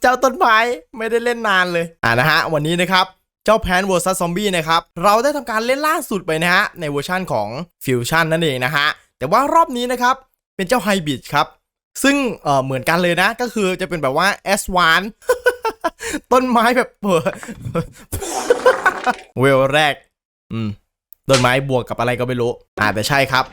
เจ้าต้นไม้ไม่ได้เล่นนานเลย อ่านะฮะ วันนี้นะครับเจ้าแพน vs ซอมบี้นะครับ เราได้ทำการเล่นล่าสุดไปนะฮะ ในเวอร์ชั่นของฟิวชั่นนั่นเองนะฮะ แต่ว่ารอบนี้นะครับ เป็นเจ้าไฮบิดครับ ซึ่งเออเหมือนกันเลยนะ ก็คือจะเป็นแบบว่า S วานต้นไม้แบบเปิดเวลแรก อืม ต้นไม้บวกกับอะไรก็ไม่รู้อ่าแต่ใช่ครับ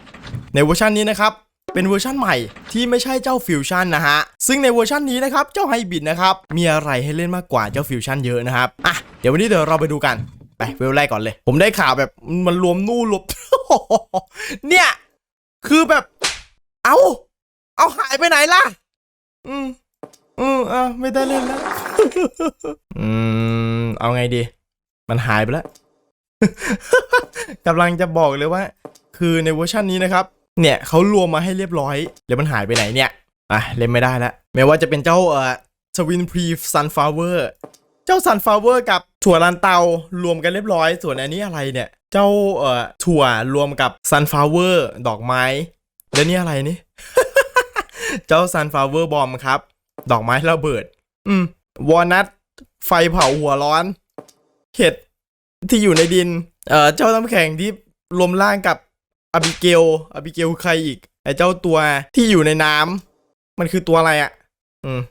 ในเวอร์ชันนี้นะครับ เป็นเวอร์ชันใหม่ที่ไม่ใช่เจ้าฟิวชั่นนะฮะ ซึ่งในเวอร์ชันนี้นะครับเจ้าไฮบิดนะครับมีอะไรให้เล่นมากกว่าเจ้าฟิวชั่นเยอะนะครับอะเดี๋ยววันนี้เดี๋ยวเราไปดูกันไปเวลแรกก่อนเลย ผมได้ข่าวแบบมันรวมนู่นรวมเนี่ยคือแบบ เอาเอาหายไปไหนล่ะ อืมอืมอะไม่ได้เล่นแล้วอืมเอาไงดี มันหายไปแล้วกำลังจะบอกเลยว่า คือในเวอร์ชันนี้นะครับ เนี่ยเขารวมมาให้เรียบร้อย แล้วมันหายไปไหนเนี่ย อะ เล่นไม่ได้แล้วไม่ว่าจะเป็นเจ้าเอ่อสวินพรีซันฟลาวเวอร์เจ้าซันฟลาวเวอร์กับถั่วลันเตารวมกันเรียบร้อย ส่วนอันนี้อะไรเนี่ย เจ้าเอ่อถั่วรวมกับซันฟลาวเวอร์ดอกไม้ แล้วนี่อะไรนี่ เจ้าซันฟลาวเวอร์บอมครับ ดอกไม้ระเบิด อืม วอลนัทไฟเผาหัวร้อน เห็ดที่อยู่ในดิน เอ่อ เจ้าน้ำแข็งที่รวมร่างกับ อบิเกลอบิเกลใครอีกไอเจ้าตัวที่อยู่ในน้ำมันคือตัวอะไรอะ่ะ อืม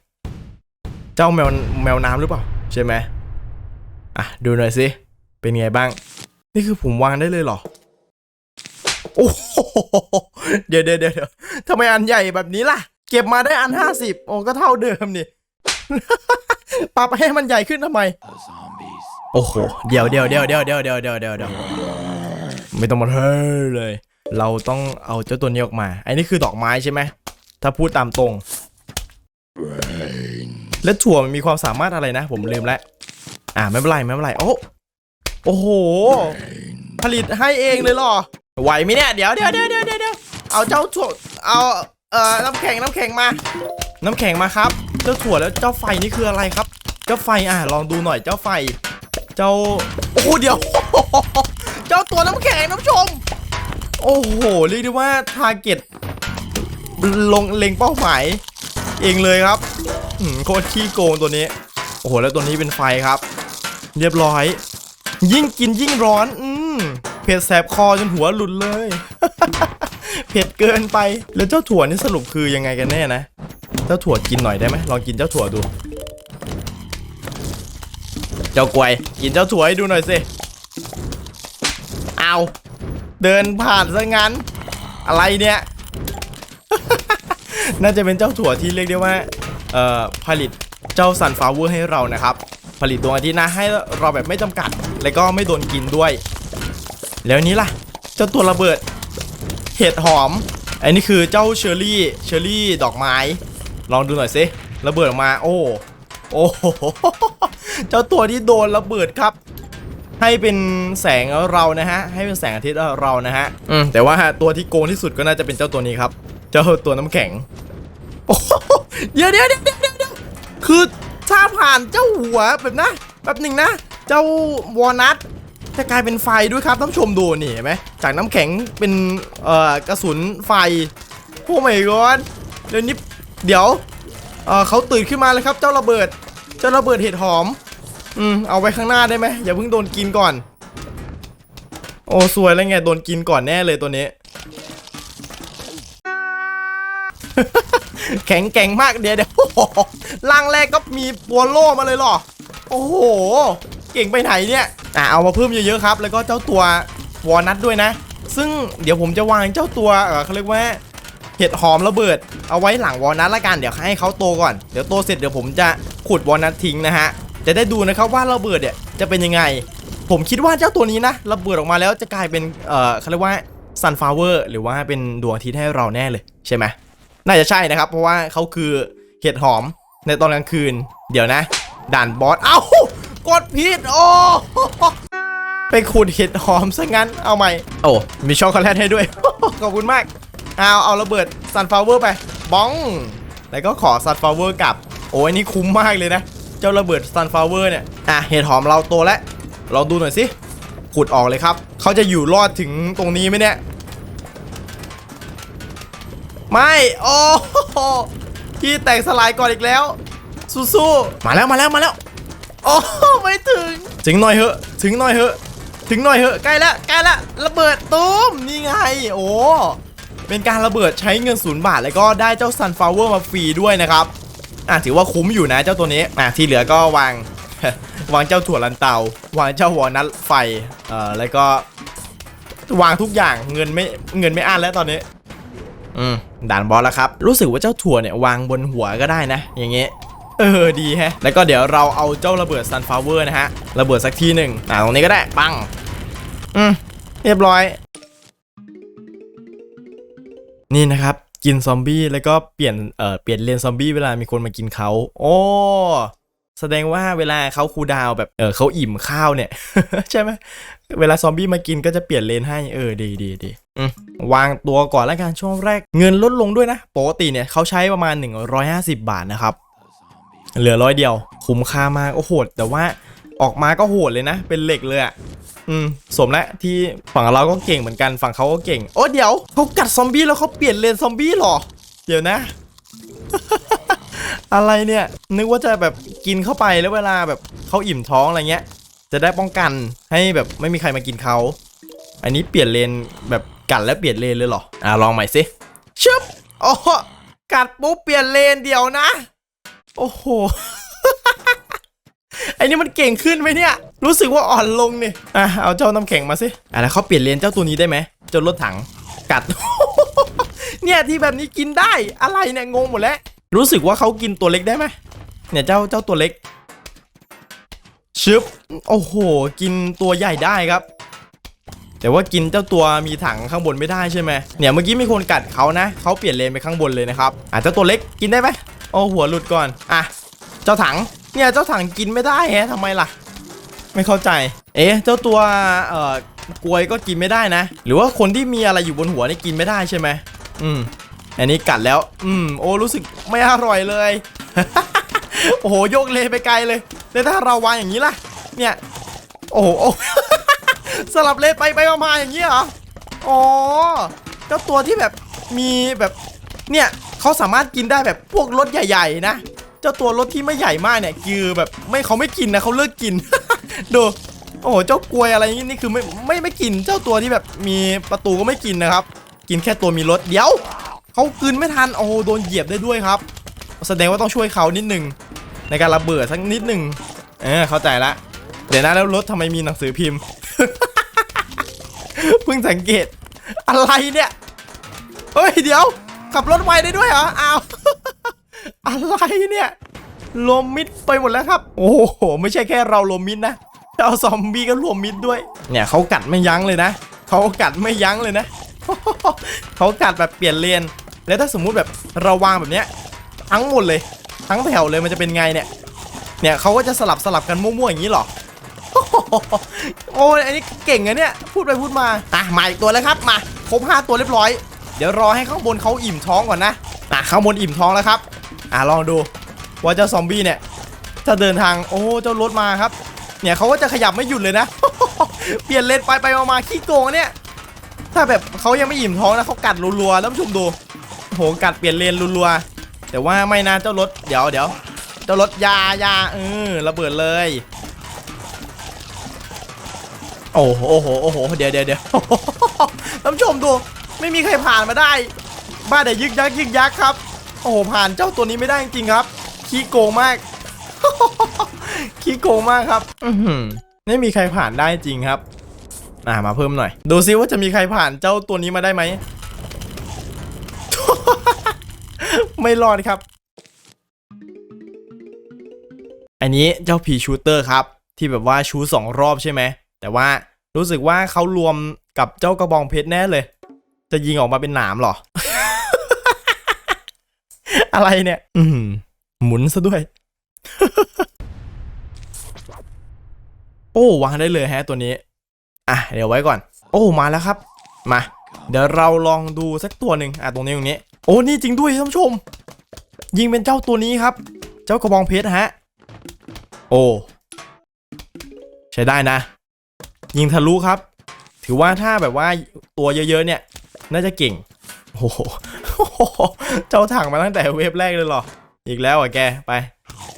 เจ้าแมวแมวน้ำหรือเปล่า ใช่ไหมอะ ดูหน่อยสิเป็นไงบ้าง นี่คือผมวางได้เลยเหรอโอ้โหเดี๋ยวเดี๋ยวเดี๋ยวทำไมอันใหญ่แบบนี้ล่ะ เก็บมาได้อันห้าสิบโอ้ก็เท่าเดิมนี่ปรับให้มันใหญ่ขึ้นทำไม โอ้โห เดี๋ยวเดี๋ยวเดี๋ยวเดี๋ยวเดี๋ยวเดี๋ยวเดี๋ยวเดี๋ยวเดี๋ยวไม่ต้องมาเฮ้ยเลย เราต้องเอาเจ้าตัวนี้ออกมาไอ้นี่คือดอกไม้ใช่ไหม ถ้าพูดตามตรง แล้วถั่วมันมีความสามารถอะไรนะ ผมลืมแล้ว อ่าไม่เป็นไรไม่เป็นไร โอ้โอ้โห ผลิตให้เองเลยเหรอ ไหวไหมเนี่ย เดี๋ยวเดี๋ยวเดี๋ยวเดี๋ยวเดี๋ยวเอาเจ้าถั่ว เอาเอ่อน้ำแข็งน้ำแข็งมา น้ำแข็งมาครับ เจ้าถั่วแล้วเจ้าไฟนี่คืออะไรครับ เจ้าไฟอะลองดูหน่อยเจ้าไฟ เจ้า โอ้โหเดี๋ยว เจ้าตัวน้ำแข็งน้ำชม โอ้โห เรียกได้ว่าทาร์เก็ตลงเล็งเป้าหมายเองเลยครับโคตรขี้โกงตัวนี้ โอ้โห แล้วตัวนี้เป็นไฟครับ เรียบร้อย ยิ่งกินยิ่งร้อน อืมเผ็ดแสบคอจนหัวหลุดเลย เผ็ดเกินไป แล้วเจ้าถั่วนี่สรุปคือยังไงกันแน่นะ เจ้าถั่วกินหน่อยได้ไหมลองกินเจ้าถั่วดู เจ้ากวยกินเจ้าถั่วให้ดูหน่อยสิ เอา เดินผ่านซะงั้น อะไรเนี่ย น่าจะเป็นเจ้าถั่วที่เรียกได้ว่าเอ่อผลิตเจ้าซันฟลาวเวอร์ให้เรานะครับ ผลิตดวงอาทิตย์นะให้เราแบบไม่จำกัด แล้วก็ไม่โดนกินด้วย แล้วนี้ล่ะ เจ้าตัวระเบิด เห็ดหอม อันนี้คือเจ้าเชอรี่ เชอรี่ดอกไม้ ลองดูหน่อยสิระเบิดออกมา โอ้ โอ้โหเจ้าตัวที่โดนระเบิดครับ ให้เป็นแสงเรานะฮะ ให้เป็นแสงอาทิตย์เรานะฮะ อืมแต่ว่าตัวที่โกงที่สุดก็น่าจะเป็นเจ้าตัวนี้ครับ เจ้าตัวน้ำแข็งโอ้โหเดี๋ยวเดี๋ยวเดี๋ยวเดี๋ยวเดี๋ยวคือถ้าผ่านเจ้าหัวแบบนะแบบหนึ่งนะ เจ้าวอลนัทจะกลายเป็นไฟด้วยครับท่านผู้ชมดูนี่เห็นไหมจากน้ำแข็งเป็นเอ่อกระสุนไฟโอ้ไม่ก่อนเดี๋ยวนี้เดี๋ยวเอ่อเขาตื่นขึ้นมาเลยครับ เจ้าระเบิด เจ้าระเบิดเห็ดหอม อืมเอาไว้ข้างหน้าได้ไหมอย่าเพิ่งโดนกินก่อน โอ้สวยแล้วไงโดนกินก่อนแน่เลยตัวนี้ แข็งแกร่งมากเดี๋ยวเดี๋ยวล่างแรกก็มีบัวโล่มาเลยหรอ โอ้โห เก่งไปไหนเนี่ยอะเอามาเพิ่มเยอะๆครับ แล้วก็เจ้าตัววอนัทด้วยนะ ซึ่งเดี๋ยวผมจะวางเจ้าตัวเออเขาเรียกว่าเห็ดหอมระเบิด เอาไว้หลังวอลนัทละกันเดี๋ยวให้เขาโตก่อน เดี๋ยวโตเสร็จเดี๋ยวผมจะขุดวอลนัททิ้งนะฮะ จะได้ดูนะครับว่าระเบิดเนี่ยจะเป็นยังไง ผมคิดว่าเจ้าตัวนี้นะระเบิดออกมาแล้วจะกลายเป็นเอ่อเขาเรียกว่า sunflower หรือว่าเป็นดวงอาทิตย์ให้เราแน่เลยใช่ไหมน่าจะใช่นะครับ เพราะว่าเขาคือเห็ดหอมในตอนกลางคืน เดี๋ยวนะ ด่านบอสเอ้ากดผิดโอ้ไปขุดเห็ดหอมซะงั้นเอาใหม่โอ้มีช็อกโกแลตให้ด้วยขอบคุณมากเอาเอาระเบิดซันฟลาเวอร์ไปบ้อง แล้วก็ขอซันฟลาเวอร์กลับโอ้ยนี่คุ้มมากเลยนะ จ้าระเบิดซันฟลาวเวอร์เนี่ย อะเห็ดหอมเราโตแล้วเราดูหน่อยสิขุดออกเลยครับ เขาจะอยู่รอดถึงตรงนี้ไหมเนี่ย ไม่โอ้โหที่แตกสลายก่อนอีกแล้ว สู้ๆมาแล้วมาแล้วมาแล้วโอ้ไม่ถึง ถึงหน่อยเหอะถึงหน่อยเหอะถึงหน่อยเหอะใกล้แล้วใกล้แล้วระเบิดตูมนี่ไง โอ้เป็นการระเบิดใช้เงินศูนย์บาทแล้วก็ได้เจ้า Sunflower มาฟรีด้วยนะครับ อะถือว่าคุ้มอยู่นะเจ้าตัวนี้อะที่เหลือก็วางวางเจ้าถั่วลันเตา วางเจ้าวอลนัทไฟเอ่อแล้วก็ วางทุกอย่างเงินไม่เงินไม่อั้นแล้วตอนนี้ อืมด่านบอสแล้วครับ รู้สึกว่าเจ้าถั่วเนี่ยวางบนหัวก็ได้นะ อย่างเงี้ยเออดีแฮะ แล้วก็เดี๋ยวเราเอาเจ้าระเบิด sunflower นะฮะ ระเบิดสักทีหนึ่งอ่าตรงนี้ก็ได้ปัง อืมเรียบร้อย นี่นะครับ กินซอมบี้แล้วก็เปลี่ยนเอ่อเปลี่ยนเลนซอมบี้เวลามีคนมากินเขาโอ้แสดงว่าเวลาเขาคูดาวแบบเออเขาอิ่มข้าวเนี่ย ใช่ไหมเวลาซอมบี้มากินก็จะเปลี่ยนเลนให้เออดีดีดีอืมวางตัวก่อนแล้วกันช่วงแรก เงินลดลงด้วยนะปกติเนี่ยเขาใช้ประมาณ 150 บาทนะครับ เหลือร้อยเดียว คุ้มค่ามากโอ้โหดแต่ว่าออกมาก็โหดเลยนะ เป็นเหล็กเลยอะ อืมสมแล้วที่ฝั่งเราก็เก่งเหมือนกันฝั่งเขาก็เก่ง โอ้เดี๋ยวเขากัดซอมบี้แล้วเขาเปลี่ยนเลนซอมบี้หรอ เดี๋ยวนะ อะไรเนี่ย นึกว่าจะแบบกินเข้าไปแล้วเวลาแบบเขาอิ่มท้องอะไรเงี้ย จะได้ป้องกันให้แบบไม่มีใครมากินเขาอันนี้เปลี่ยนเลนแบบกัดแล้วเปลี่ยนเลนเลยเหรออะลองใหม่สิชึบโอ้กัดปุ๊บเปลี่ยนเลนเดี๋ยวนะ โอ้โหไอ้นี่มันเก่งขึ้นไหมเนี่ย รู้สึกว่าอ่อนลงเนี่ยอะเอาเจ้าน้ำแข็งมาสิอะแล้วเขาเปลี่ยนเลนเจ้าตัวนี้ได้ไหมเจ้ารถถังกัด เนี่ยที่แบบนี้กินได้อะไรเนี่ยงงหมดแล้วรู้สึกว่าเขากินตัวเล็กได้ไหมเนี่ยเจ้าเจ้าตัวเล็กชึบโอ้โห กินตัวใหญ่ได้ครับ แต่ว่ากินเจ้าตัวมีถังข้างบนไม่ได้ใช่ไหมเนี่ยเมื่อกี้มีคนกัดเขานะเขาเปลี่ยนเลนไปข้างบนเลยนะครับอะเจ้าตัวเล็กกินได้ไหมโอ้หัวหลุดก่อนอะเจ้าถังเนี่ยเจ้าถังกินไม่ได้แฮะทำไมล่ะ ไม่เข้าใจ เอ๊ะเจ้าตัวเอ่อกลวยก็กินไม่ได้นะ หรือว่าคนที่มีอะไรอยู่บนหัวนี่กินไม่ได้ใช่ไหมอืม อันนี้กัดแล้ว อืม โอ้รู้สึกไม่อร่อยเลย โอ้โหโยกเลไปไกลเลยแล้วถ้าเราวางอย่างนี้ล่ะ เนี่ย โอ้โหสลับเลไปไปมาๆอย่างนี้เหรออ๋อเจ้าตัวที่แบบมีแบบเนี่ยเขาสามารถกินได้แบบพวกรถใหญ่ ๆ นะ เจ้าตัวรถที่ไม่ใหญ่มากเนี่ยคือแบบไม่เขาไม่กินนะเขาเลิกกิน ดูโอ้โหเจ้ากลวยอะไรนี่นี่คือไม่ไม่ไม่กินเจ้าตัวที่แบบมีประตูก็ไม่กินนะครับ กินแค่ตัวมีรถเดี๋ยวเขากินไม่ทันโอ้โหโดนเหยียบได้ด้วยครับ แสดงว่าต้องช่วยเขานิดหนึ่งในการระเบิดสักนิดหนึ่งเออเข้าใจละเดี๋ยวนะแล้วรถทำไมมีหนังสือพิมพ์เพิ่งสังเกตอะไรเนี่ยเฮ้ยเดี๋ยวขับรถไวได้ด้วยเหรออ้าวอะไรเนี่ยรวมมิดไปหมดแล้วครับ โอ้โห ไม่ใช่แค่เรารวมมิดนะ เอาซอมบี้ก็รวมมิดด้วย เนี่ยเขากัดไม่ยั้งเลยนะเขากัดไม่ยั้งเลยนะเขากัดแบบเปลี่ยนเลนแล้วถ้าสมมุติแบบเราวางแบบเนี้ยทั้งหมดเลย ทั้งแถวเลยมันจะเป็นไงเนี่ย เนี่ยเขาก็จะสลับสลับกันมั่วๆอย่างนี้หรอโอ้ยอันนี้เก่งอะเนี่ยพูดไปพูดมาอะมาอีกตัวแล้วครับมาครบ5ตัวเรียบร้อย เดี๋ยวรอให้ข้างบนเขาอิ่มท้องก่อนนะอะข้างบนอิ่มท้องแล้วครับ อะลองดูว่าเจ้าซอมบี้เนี่ยถ้าเดินทางโอ้เจ้ารถมาครับ เนี่ยเขาก็จะขยับไม่หยุดเลยนะ เปลี่ยนเลนไปไปมาขี้โกงเนี่ย ถ้าแบบเขายังไม่อิ่มท้องนะเขากัดรัวๆแล้วผู้ชมดูโหกัดเปลี่ยนเลนรัวๆแต่ว่าไม่นะเจ้ารถเดี๋ยวเดี๋ยวเจ้ารถยายาเออระเบิดเลยโอ้โหโอ้โหโอ้โหเดี๋ยวเดี๋ยวเดี๋ยวท่านผู้ชมดูไม่มีใครผ่านมาได้ บ้าแต่ยึกยักยึกยักครับ โอ้โหผ่านเจ้าตัวนี้ไม่ได้จริงๆครับ ขี้โกงมาก ขี้โกงมากครับ อืไม่มีใครผ่านได้จริงครับอ่ามาเพิ่มหน่อย ดูซิว่าจะมีใครผ่านเจ้าตัวนี้มาได้ไหม ไม่รอดครับ อันนี้เจ้าผีชูเตอร์ครับ ที่แบบว่าชูสองรอบใช่ไหม แต่ว่ารู้สึกว่าเขารวมกับเจ้ากระบองเพชรแน่เลย จะยิงออกมาเป็นหนามเหรอ อะไรเนี่ย อืมหมุนซะด้วย โอ้วางได้เลยแฮะตัวนี้ อะเดี๋ยวไว้ก่อน โอ้มาแล้วครับ มา เดี๋ยวเราลองดูสักตัวหนึ่งอะตรงนี้ตรงนี้ โอ้นี่จริงด้วยท่านผู้ชม ยิงเป็นเจ้าตัวนี้ครับ เจ้ากระบองเพชรฮะ โอ้ใช้ได้นะ ยิงทะลุครับ ถือว่าถ้าแบบว่าตัวเยอะๆเนี่ย น่าจะเก่งโอ้โหเจ้าถังมาตั้งแต่เวฟแรกเลยเหรอ อีกแล้วอะแกไป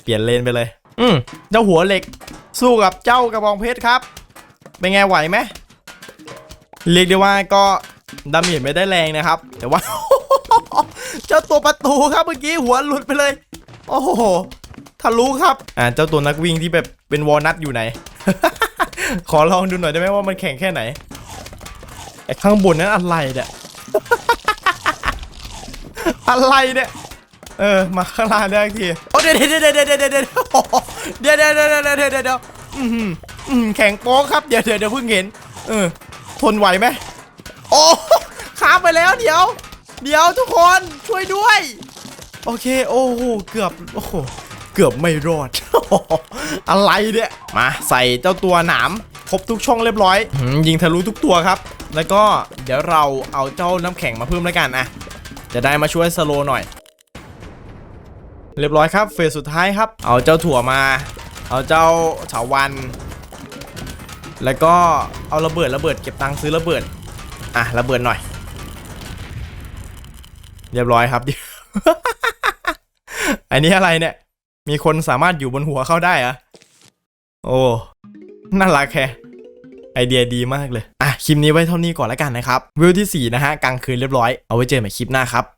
เปลี่ยนเลนไปเลย อืมเจ้าหัวเหล็ก สู้กับเจ้ากระบองเพชรครับ เป็นไงไหวไหมเรียกได้ว่าก็ดาเมจไม่ได้แรงนะครับ แต่ว่า เจ้าตัวประตูครับเมื่อกี้หัวหลุดไปเลย โอ้โหทะลุครับ อ่าเจ้าตัวนักวิ่งที่แบบเป็นวอลนัทอยู่ไหน ขอลองดูหน่อยได้ไหมว่ามันแข็งแค่ไหนไอ้ข้างบนนั้นอะไรเนี่ยอะไรเนี่ย เออมาข้างล่างได้ทีโอ้เดี๋ยวเดี๋ยวเดี๋ยวเดี๋ยวเดี๋ยวเดี๋ยวเดี๋ยวเดี๋ยวเดี๋ยวเดี๋ยวเดี๋ยวอืมอืมแข็งโป๊กครับเดี๋ยวเดี๋ยวเดี๋ยวเพิ่งเห็นเออทนไหวไหมโอ้ข้ามไปแล้วเดี๋ยว เดี๋ยวทุกคนช่วยด้วย โอเคโอ้โหเกือบโอ้โหเกือบไม่รอด อะไรเนี่ยมาใส่เจ้าตัวหนามครบทุกช่องเรียบร้อยยิงทะลุทุกตัวครับ แล้วก็เดี๋ยวเราเอาเจ้าน้ำแข็งมาเพิ่มแล้วกันอะจะได้มาช่วยสโลหน่อย เรียบร้อยครับเฟสสุดท้ายครับ เอาเจ้าถั่วมา เอาเจ้าเฉาวัน แล้วก็เอาระเบิดระเบิดเก็บตังค์ซื้อระเบิด อะระเบิดหน่อย เรียบร้อยครับ อันนี้อะไรเนี่ย มีคนสามารถอยู่บนหัวเข้าได้อะโอ้น่ารักแค่ไอเดียดีมากเลย อะ คลิปนี้ไว้เท่านี้ก่อนแล้วกันนะครับ วิวที่ 4 นะฮะ กลางคืนเรียบร้อย เอาไว้เจอใหม่คลิปหน้าครับ